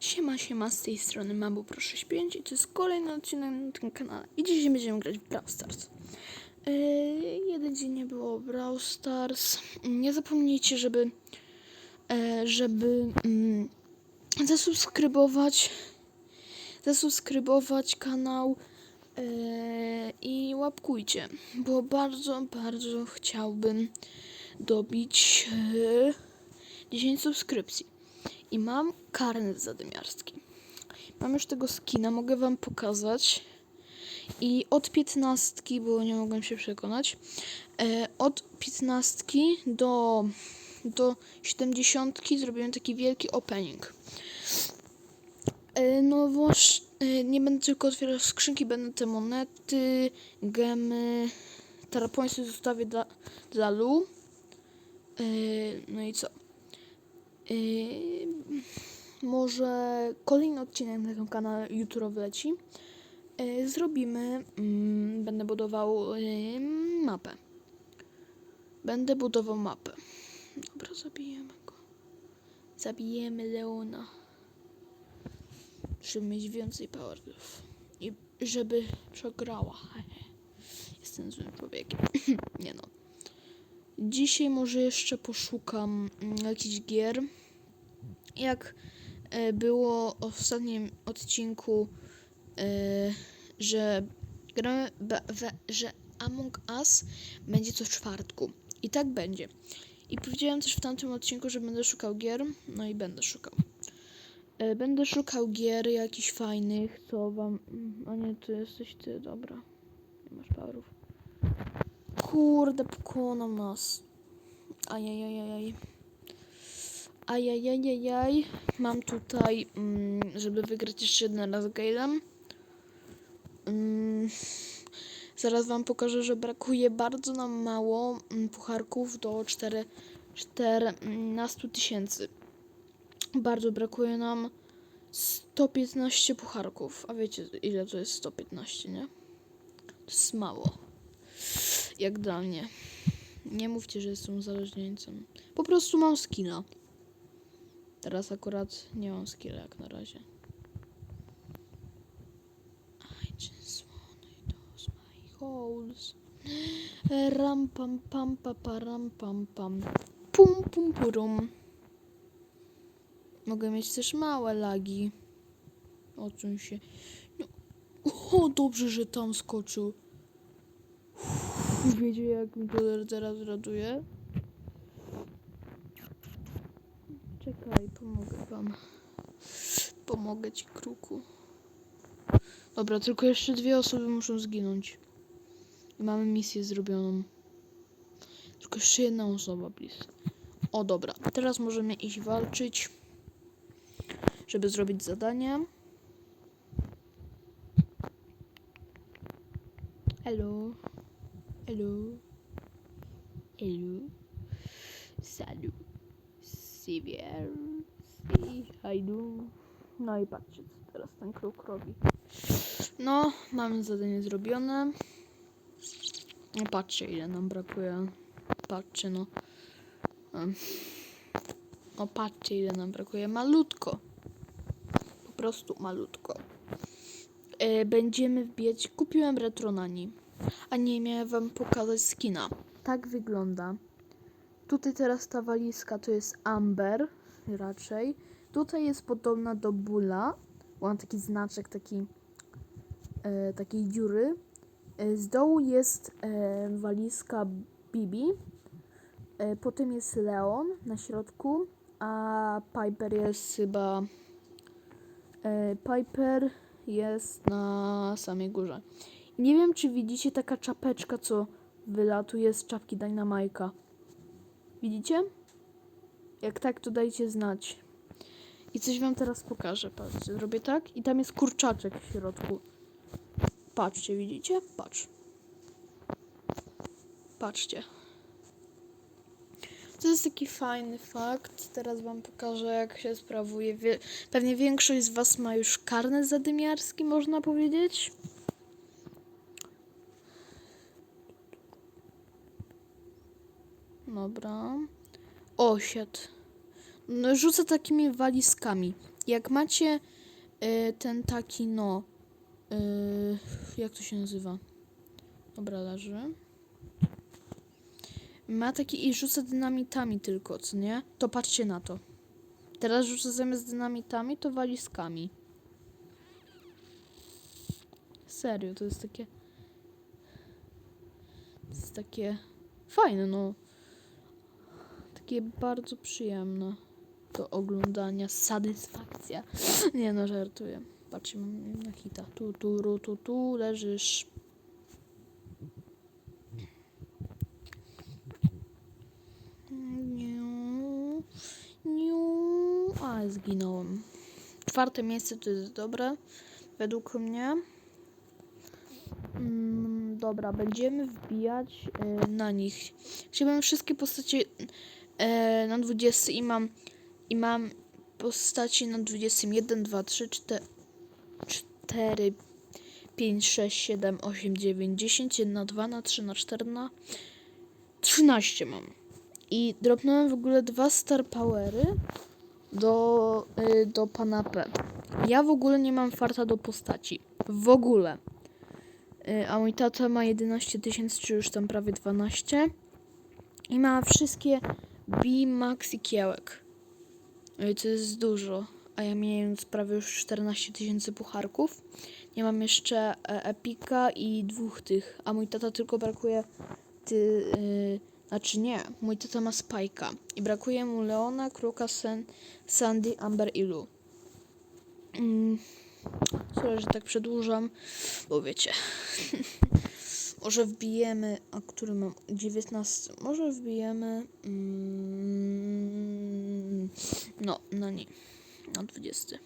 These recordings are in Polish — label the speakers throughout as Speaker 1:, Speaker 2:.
Speaker 1: Siema, siema, z tej strony Mabu proszę śpięć i to jest kolejny odcinek na tym kanale. I dzisiaj będziemy grać w Brawl Stars. Yy, jeden dzień nie było Brawl Stars. Nie zapomnijcie, żeby e, żeby mm, zasubskrybować zasubskrybować kanał e, i łapkujcie, bo bardzo, bardzo chciałbym dobić e, 10 subskrypcji. I mam karnet zadymiarski. Mam już tego skina, mogę wam pokazać. I od 15, bo nie mogłem się przekonać, e, od 15 do, do 70 zrobiłem taki wielki opening. E, no właśnie, e, nie będę tylko otwierał skrzynki, będą te monety, gemy, tarapońsy zostawię dla, dla Lu. No i co? Yy, może kolejny odcinek na tym kanale jutro wleci. Yy, zrobimy, mm, będę budował yy, mapę. Będę budował mapę. Dobra, zabijemy go. Zabijemy Leona. Żeby mieć więcej powerów. I żeby przegrała. Jestem złym człowiekiem. Nie no. Dzisiaj może jeszcze poszukam mm, jakichś gier. Jak e, było w ostatnim odcinku, e, że gramy, że Among Us będzie co czwartku. I tak będzie. I powiedziałem też w tamtym odcinku, że będę szukał gier. No i będę szukał. E, Będę szukał gier jakichś fajnych, co wam... mm, A nie, ty jesteś ty, dobra. Nie masz powerów. Kurde, pokonał nas. Ajajajajaj. Ajajajajaj. Mam tutaj, mm, żeby wygrać jeszcze jeden raz Galem. Mm, zaraz wam pokażę, że brakuje bardzo nam mało mm, pucharków do 4, 14 tysięcy. Bardzo brakuje nam 115 pucharków. A wiecie ile to jest 115, nie? To jest mało. Jak dla mnie. Nie mówcie, że jestem uzależnieńcem. Po prostu mam skilla. Teraz akurat nie mam skilla jak na razie. I just wanna toss my holes. Ram pam pam pa pa ram pam pam. Pum pum purum. Mogę mieć też małe lagi. Odsuń się. No. O, dobrze, że tam skoczył. Wiecie, jak mi to teraz raduje? Czekaj, pomogę wam. Pomogę ci, kruku. Dobra, tylko jeszcze dwie osoby muszą zginąć. Mamy misję zrobioną. Tylko jeszcze jedna osoba, please. O, dobra. Teraz możemy iść walczyć, żeby zrobić zadanie. Hello. Hello. Hello. Salut. Sivier. Si. Hajdu. No i patrzcie, co teraz ten kruk robi. No, mamy zadanie zrobione. No patrzcie, ile nam brakuje. Patrzcie, no. No patrzcie, ile nam brakuje. Malutko. Po prostu malutko. E, będziemy wbijać. Kupiłem retronani. A nie, miałem wam pokazać skina. Tak wygląda. Tutaj teraz ta walizka to jest Amber raczej. Tutaj jest podobna do Bula. Mam taki znaczek, taki e, takiej dziury. E, z dołu jest e, walizka Bibi. E, potem jest Leon na środku, a Piper jest chyba. E, Piper jest na samej górze. Nie wiem, czy widzicie taka czapeczka, co wylatuje z czapki Dynamajka. Widzicie? Jak tak, to dajcie znać. I coś wam teraz pokażę. Patrzcie, zrobię tak i tam jest kurczaczek w środku. Patrzcie, widzicie? Patrz. Patrzcie. To jest taki fajny fakt. Teraz wam pokażę, jak się sprawuje. Pewnie większość z was ma już karnet zadymiarski, można powiedzieć. Dobra. Osiad. No, rzucę takimi walizkami. jak macie y, ten taki, no, y, jak to się nazywa? Dobra, leży. Ma taki i rzuca dynamitami tylko, co nie? To patrzcie na to. Teraz rzuca zamiast dynamitami, to walizkami. Serio, to jest takie... To jest takie fajne, no. Takie bardzo przyjemne do oglądania. Satysfakcja. Nie no, żartuję. Patrzcie, mam na hita. Tu, tu, ru, tu, tu, leżysz. Niu, niu. A, zginąłem. Czwarte miejsce to jest dobre, według mnie. Mm, dobra, będziemy wbijać e, na nich. Chciałbym wszystkie postacie e, na 20 i mam i mam postaci na 21, 2, 3, 4, 4 5, 6, 7, 8, 9, 10, 1 na 2, na 3, na 4, na 13 mam. I dropnąłem w ogóle dwa Star Powery do, y, do pana P. Ja w ogóle nie mam farta do postaci. W ogóle. Y, a mój tata ma 11 tysięcy, czy już tam prawie 12. I ma wszystkie B, Max i Kiełek. To jest dużo. A ja miałem prawie już 14 tysięcy pucharków. Nie mam jeszcze e, Epika i dwóch tych. A mój tata tylko brakuje ty, y, znaczy nie, mój tata ma Spajka i brakuje mu Leona, Kruka, Sen, Sandy, Amber i Lu. Mm, sorry, że tak przedłużam, bo wiecie. może wbijemy, a który mam? 19. Może wbijemy. Mm, no, na nie. Na 20.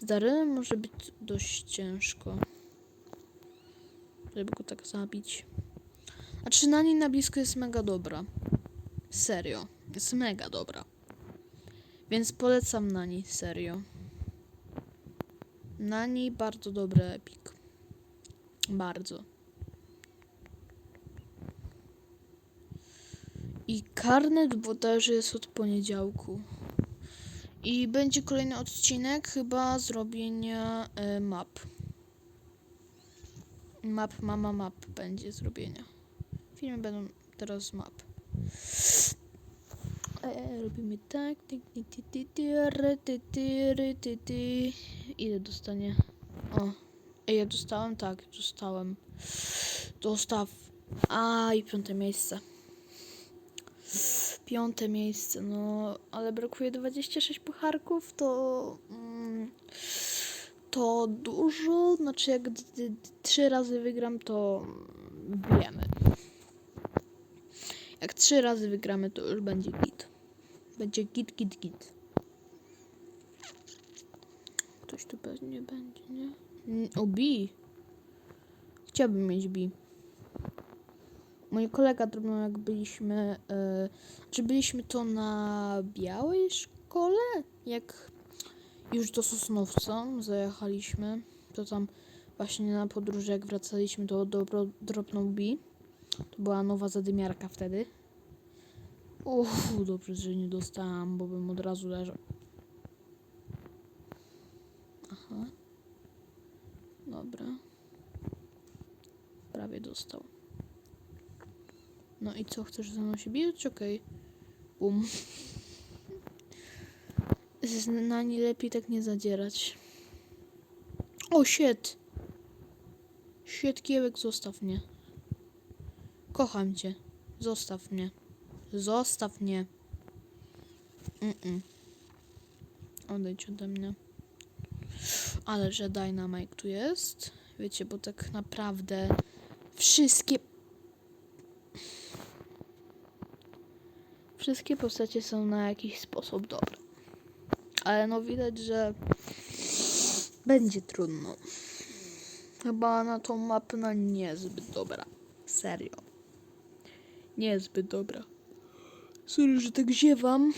Speaker 1: Z Darynem może być dość ciężko. Żeby go tak zabić. A czy Nani na blisko jest mega dobra? Serio. Jest mega dobra. Więc polecam Nani, serio. Nani bardzo dobry epik. Bardzo. Karnet bodajże jest od poniedziałku. I będzie kolejny odcinek chyba zrobienia e, map. Map, mama map będzie zrobienia. Filmy będą teraz map. E, robimy tak. Ile dostanie? O. Ej, ja dostałem? Tak, dostałem. Dostaw. A, i piąte miejsce. Piąte miejsce, no, ale brakuje 26 pucharków, to. Mm, to dużo. Znaczy, jak trzy razy wygram, to wiemy. Jak trzy razy wygramy, to już będzie git. Będzie git, git, git. Ktoś tu pewnie będzie, nie? O, B. Chciałbym mieć B. Mój kolega drobną jak byliśmy, e, czy byliśmy to na białej szkole? Jak już do Sosnowca zajechaliśmy, to tam właśnie na podróży jak wracaliśmy do drobną B. To była nowa zadymiarka wtedy. Uff, dobrze, że nie dostałam, bo bym od razu leżał. Aha. Dobra. Prawie dostał. No i co, chcesz ze mną się bić? Okej. Bum. Z- Na nie lepiej tak nie zadzierać. O, shit. Shit, kiełek, zostaw mnie. Kocham cię. Zostaw mnie. Zostaw mnie. Mm-mm. Odejdź ode mnie. Ale że Dynamite tu jest. Wiecie, bo tak naprawdę wszystkie. Wszystkie postacie są na jakiś sposób dobre. Ale no widać, że będzie trudno. Chyba na tą mapę na niezbyt dobra. Serio. Niezbyt dobra. Sorry, że tak ziewam.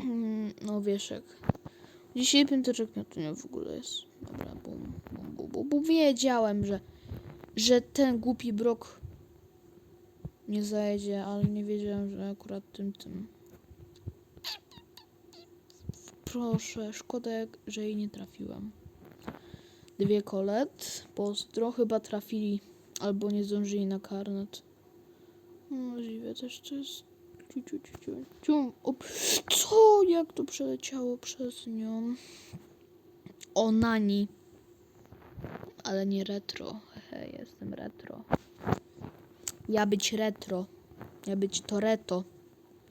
Speaker 1: Mm, No wieszek. Dzisiaj piąteczek nie w ogóle jest. Dobra, bum, bum, bum, bum, bum. Wiedziałem, że, że ten głupi brok nie zajedzie, ale nie wiedziałem, że akurat tym, tym. proszę, szkoda, że jej nie trafiłam. Dwie kolet, pozdro, chyba trafili albo nie zdążyli na karnet. Możliwe też to jest. Ciu, ciu, ciu, ciu. Ciu. Co? Jak to przeleciało przez nią? O nani. Ale nie retro. Hehe, jestem retro. Ja być retro. Ja być Toreto.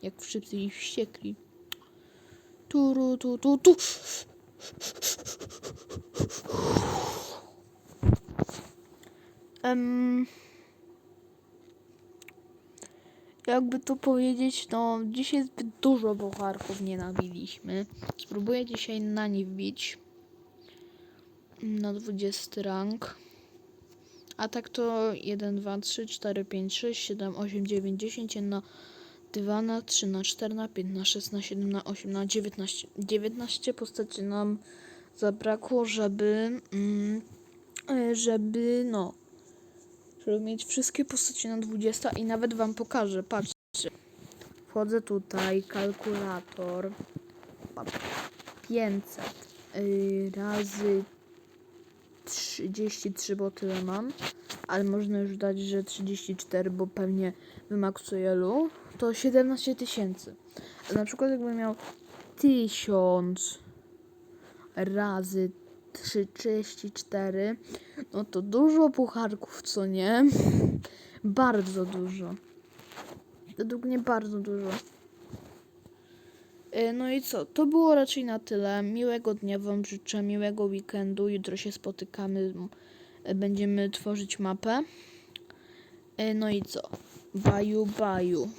Speaker 1: Jak wszyscy ich wściekli. Turu, tu, tu, tu. Em, jakby to powiedzieć, no dzisiaj zbyt dużo pucharków nie nabiliśmy. Spróbuję dzisiaj na nie wbić. Na 20 rank. A tak to 1, 2, 3, 4, 5, 6, 7, 8, 9, 10, 1, 2 na 3 na 4 na 5 na 6 na 7 na 8 na 19. 19 postaci nam zabrakło, żeby mm, e, żeby no żeby mieć wszystkie postacie na 20 i nawet wam pokażę, patrzcie. Wchodzę tutaj, kalkulator. Pa- 500 y, razy 33, bo tyle mam. Ale można już dać, że 34, bo pewnie wymaksuję lu. To 17 tysięcy. A Na przykład jakbym miał 1000 razy 34, no to dużo pucharków, co nie? bardzo dużo. Według mnie bardzo dużo. E, No i co? To było raczej na tyle. Miłego dnia Wam życzę, miłego weekendu. Jutro się spotykamy. e, Będziemy tworzyć mapę. E, No i co? Baju, baju.